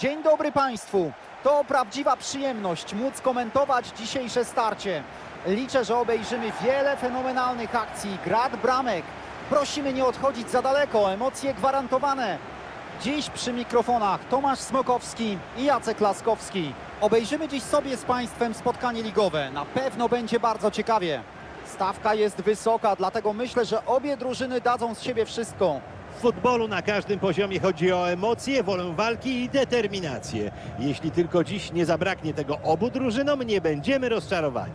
Dzień dobry Państwu. To prawdziwa przyjemność móc komentować dzisiejsze starcie. Liczę, że obejrzymy wiele fenomenalnych akcji, grad bramek. Prosimy nie odchodzić za daleko, emocje gwarantowane. Dziś przy mikrofonach Tomasz Smokowski i Jacek Laskowski. Obejrzymy dziś sobie z Państwem spotkanie ligowe. Na pewno będzie bardzo ciekawie. Stawka jest wysoka, dlatego myślę, że obie drużyny dadzą z siebie wszystko. W futbolu na każdym poziomie chodzi o emocje, wolę walki i determinację. Jeśli tylko dziś nie zabraknie tego obu drużynom, nie będziemy rozczarowani.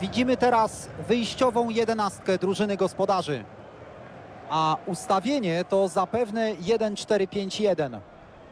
Widzimy teraz wyjściową jedenastkę drużyny gospodarzy. A ustawienie to zapewne 1-4-5-1.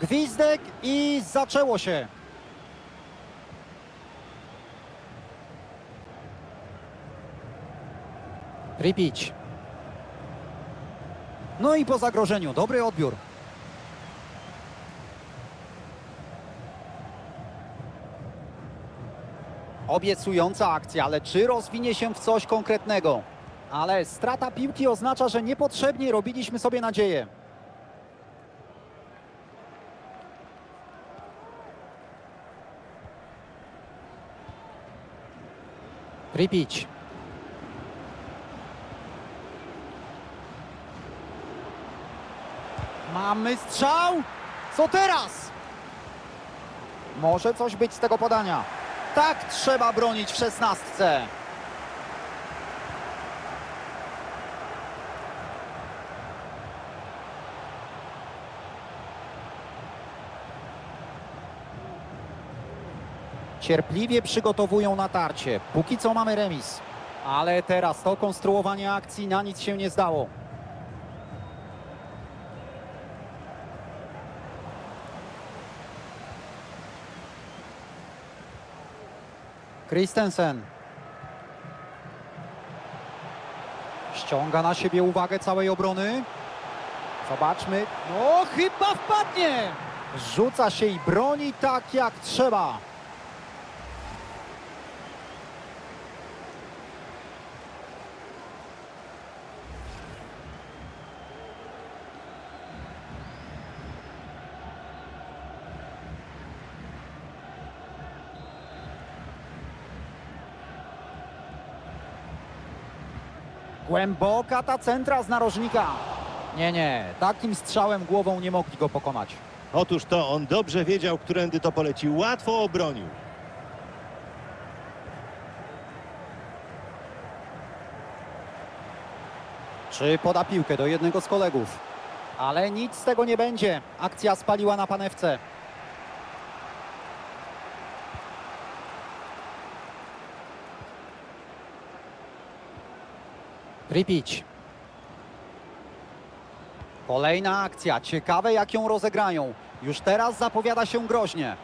Gwizdek i zaczęło się. Tripić. No i po zagrożeniu, dobry odbiór. Obiecująca akcja, ale czy rozwinie się w coś konkretnego? Ale strata piłki oznacza, że niepotrzebnie robiliśmy sobie nadzieję. Tripić. Mamy strzał! Co teraz? Może coś być z tego podania. Tak trzeba bronić w szesnastce. Cierpliwie przygotowują natarcie. Póki co mamy remis. Ale teraz to konstruowanie akcji na nic się nie zdało. Christensen. Ściąga na siebie uwagę całej obrony. Zobaczmy. No, chyba wpadnie! Rzuca się i broni tak jak trzeba. Głęboka ta centra z narożnika. Nie, nie, takim strzałem głową nie mogli go pokonać. Otóż to on dobrze wiedział, którędy to poleci. Łatwo obronił. Czy poda piłkę do jednego z kolegów? Ale nic z tego nie będzie. Akcja spaliła na panewce. Tripić. Kolejna akcja. Ciekawe jak ją rozegrają. Już teraz zapowiada się groźnie.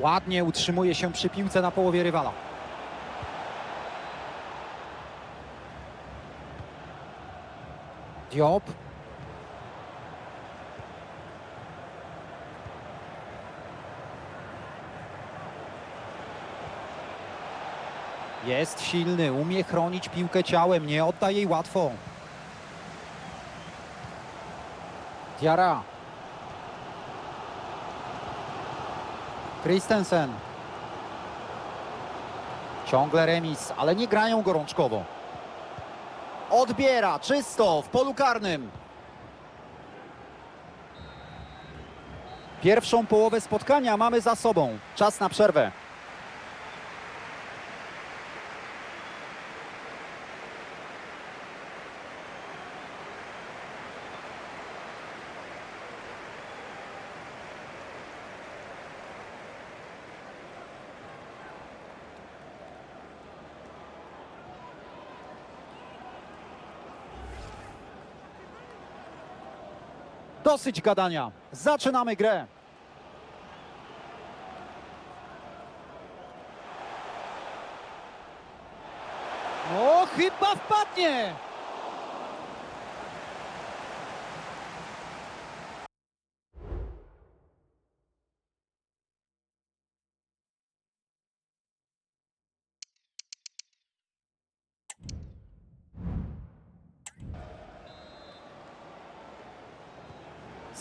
Ładnie utrzymuje się przy piłce na połowie rywala. Diop. Jest silny, umie chronić piłkę ciałem, nie odda jej łatwo. Diara. Christensen. Ciągle remis, ale nie grają gorączkowo. Odbiera, czysto, w polu karnym. Pierwszą połowę spotkania mamy za sobą. Czas na przerwę. Dosyć gadania. Zaczynamy grę. O, chyba wpadnie.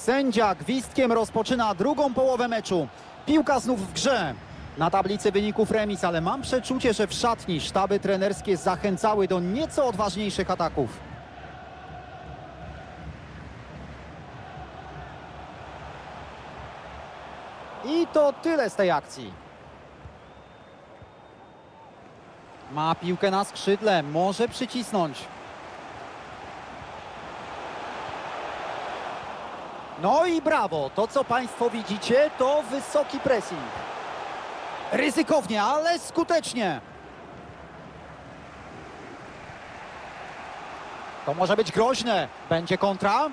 Sędzia gwizdkiem rozpoczyna drugą połowę meczu. Piłka znów w grze. Na tablicy wyników remis, ale mam przeczucie, że w szatni sztaby trenerskie zachęcały do nieco odważniejszych ataków. I to tyle z tej akcji. Ma piłkę na skrzydle, może przycisnąć. No i brawo, to co Państwo widzicie to wysoki pressing. Ryzykownie, ale skutecznie. To może być groźne. Będzie kontra.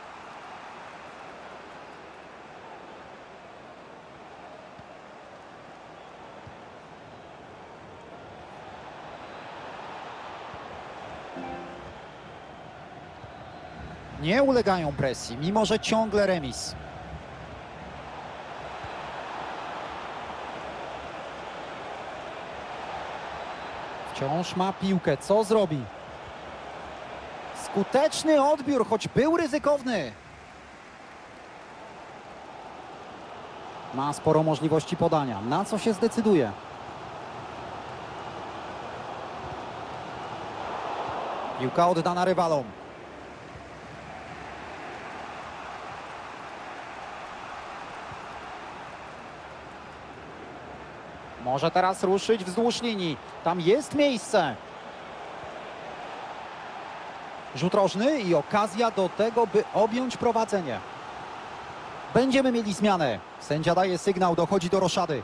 Nie ulegają presji, mimo że ciągle remis. Wciąż ma piłkę. Co zrobi? Skuteczny odbiór, choć był ryzykowny. Ma sporo możliwości podania. Na co się zdecyduje? Piłka oddana rywalom. Może teraz ruszyć wzdłuż linii. Tam jest miejsce. Rzut rożny i okazja do tego, by objąć prowadzenie. Będziemy mieli zmianę. Sędzia daje sygnał, dochodzi do roszady.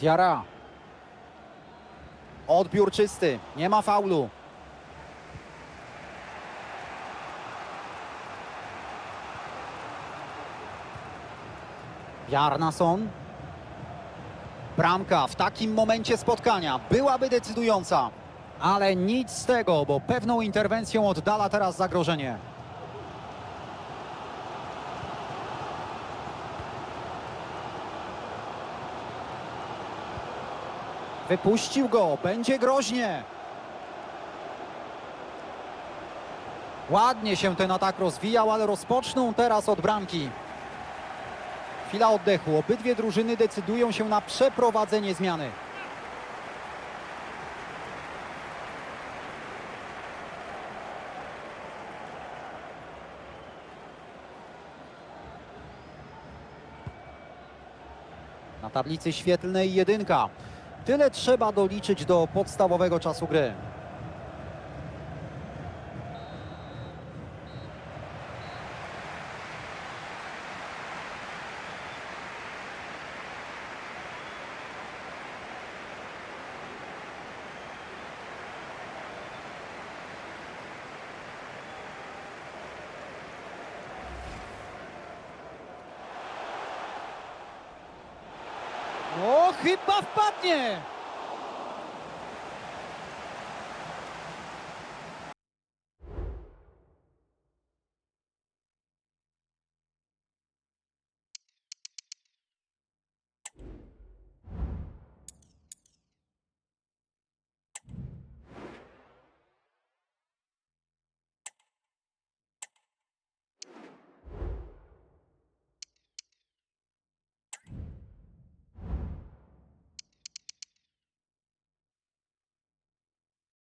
Diara. Odbiór czysty. Nie ma faulu. Jarnason. Bramka w takim momencie spotkania byłaby decydująca. Ale nic z tego, bo pewną interwencją oddala teraz zagrożenie. Wypuścił go, będzie groźnie. Ładnie się ten atak rozwijał, ale rozpoczną teraz od bramki. Chwila oddechu. Obydwie drużyny decydują się na przeprowadzenie zmiany. Na tablicy świetlnej jedynka. Tyle trzeba doliczyć do podstawowego czasu gry. O, chyba wpadnie!